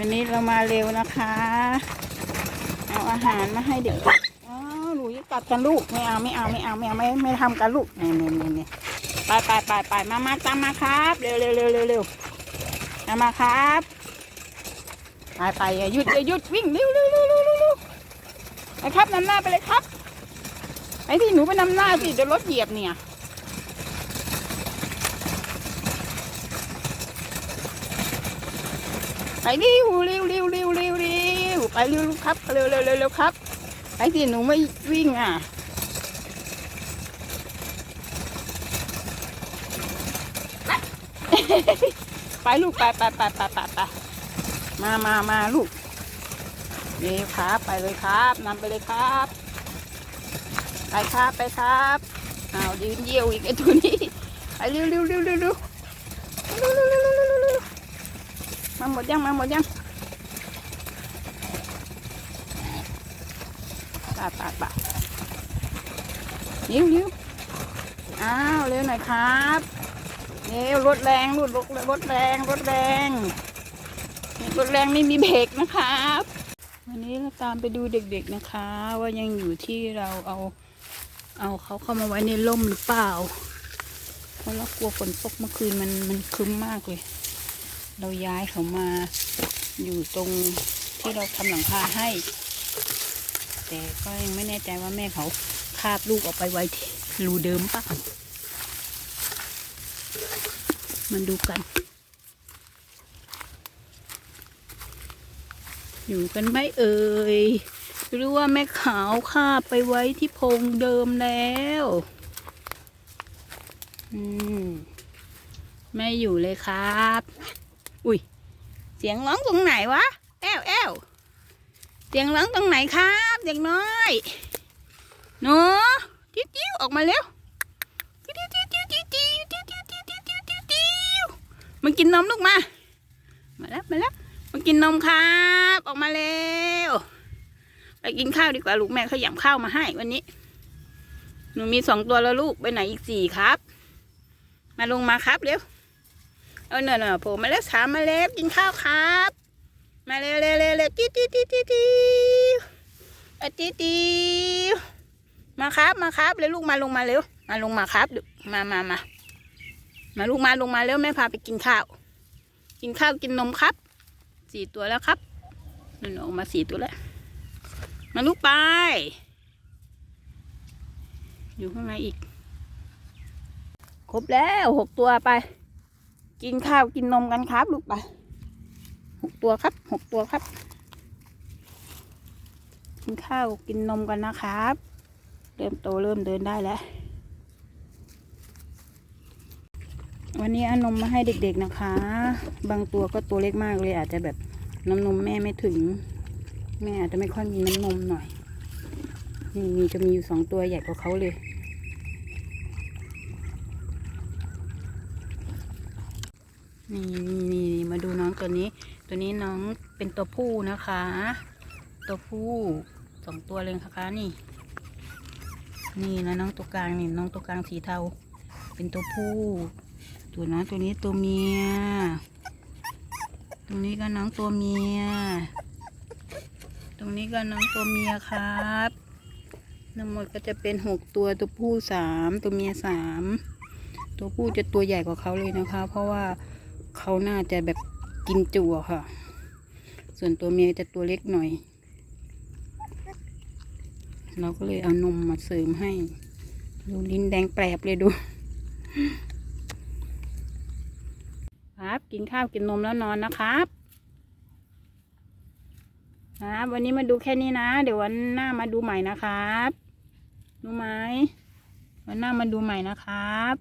วันนี้เรามาเร็วนะคะ เอาอาหารมาให้เด็กๆอ๋อหนูจะกัดกันลูก ไม่เอาไม่เอาไม่เอาไม่เอาไม่ไม่ทำกันลูกนี่นี่นี่นี่ไปไปไปไปมามาตามมาครับ เร็วเร็วเร็วเร็วเร็วตามมาครับไปไปหยุดอย่าหยุดวิ่งเร็วเร็วเร็วเร็วเร็วเร็วไปครับนำหน้าไปเลยครับไอ้ที่หนูไปนำหน้าสิเดี๋ยวรถเหยียบเนี่ย เร็วเร็วเร็วเร็วเร็วเร็วไปเร็วครับเร็วเร็วเร็วเร็วครับไอ้ที่หนูไม่วิ่งอะไปลูกไปไปไปไปไปไปมามามาลูกนี่ครับไปเลยครับนำไปเลยครับ ไปครับไปครับเอายืนเยี่ยวอีกไอ้ตัวนี้ไปเร็วเร็วเร็วเร็วเร็วเร็วเร็ว มาหมดยังมาหมดยังปไปไปเร็วเร็วอ้าวเร็วหน่อยครับเร็วรถแรงรถรถรถแรงรถแรงรถแรงไม่มีเบรกนะครับ วันนี้เราตามไปดูเด็กๆนะคะ ว่ายังอยู่ที่เราเอา เอาเขาเข้ามาไว้ในร่มหรือเปล่า เพราะเรากลัวฝนตกเมื่อคืนมันมันครึ้มมากเลย เราย้ายเขามาอยู่ตรงที่เราทำหลังคาให้ แต่ก็ยังไม่แน่ใจว่าแม่เขาคาบลูกออกไปไว้ที่รูเดิมปล่ามันดูกัน อยู่กันไหมเอ่ยหรือว่าแม่ขาวคาบไปไว้ที่พงเดิมแล้ว อืม ไม่อยู่เลยครับ อุ้ย เสียงร้องตรงไหนวะ แอวแอวเสียงร้องตรงไหนครับเด็กน้อยหนูจิ้วจิ้วออกมาเร็วจิ้วจิ้วจิ้วจิ้วจิ้วจิ้วจิ้วจิ้วจิ้วจิ้วจิ้วจิ้วมันกินนมลูกมา มาแล้วมาแล้วมากินนมครับ ออกมาเร็วไปกินข้าวดีกว่าลูกแม่เขายำข้าวมาให้วันนี้ หนูมีสองตัวแล้วลูกไปไหนอีกสี่ครับ มาลงมาครับเร็ว เออเนอะเนอะผล่มาแล้วสามมาแล้วกินข้าวครับ มาเร็วเร็วเร็วเร็วติ๊วติ๊วติ๊วติ๊วติ๊วเออติ๊วติ๊วมาครับมาครับเร็วลูกมาลงมาเร็วมาลงมาครับมามามามาลูกมาลงมาเร็วแม่พาไปกินข้าว กินข้าวกินนมครับสี่ตัวแล้วครับนั่นออกมาสี่ตัวแล้ว มาลูกไป อยู่ข้างในอีก ครบแล้วหกตัวไป กินข้าวกินนมกันครับลูกไปหกตัวครับหกตัวครับ กินข้าวกินนมกันนะครับ เริ่มโตเริ่มเดินได้แล้ว วันนี้อนมมาให้เด็กๆนะคะ บางตัวก็ตัวเล็กมากเลยอาจจะแบบน้ำนมแม่ไม่ถึง แม่อาจจะไม่ค่อยมีน้ำนมหน่อยนี่มีจะมีอยู่สองตัวใหญ่กว่าเขาเลย นี่นี่นี่มาดูน้องตัวนี้ ตัวนี้น้องเป็นตัวผู้นะคะ ตัวผู้สองตัวเลยนะคะนี่ นี่นะน้องตัวกลางนี่น้องตัวกลางสีเทา เป็นตัวผู้ ตัวน้องตัวนี้ตัวเมีย ตรงนี้ก็น้องตัวเมีย ตรงนี้ก็น้องตัวเมียครับทั้งหมดก็จะเป็นหกตัวตัวผู้สามตัวเมียสามตัวผู้จะตัวใหญ่กว่าเขาเลยนะคะ เพราะว่า เขาน่าจะแบบกินจั่วค่ะ ส่วนตัวเมียจะตัวเล็กหน่อย เราก็เลยเอานมมาเสริมให้ ดูลิ้นแดงแปรบเลยดูครับกินข้าวกินนมแล้วนอนนะครับครับวันนี้มาดูแค่นี้นะ เดี๋ยววันหน้ามาดูใหม่นะครับรู้ไหมวันหน้ามาดูใหม่นะครับ